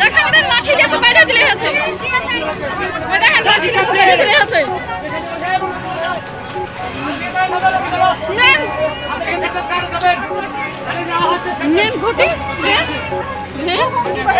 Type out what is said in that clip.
দেখেন ওদের লাঠি দিয়ে বাইরে দিলে আছে দেখেন, লাঠি দিয়ে বাইরে দিলে আছে নেন। ঘটি হ্যাঁ হ্যাঁ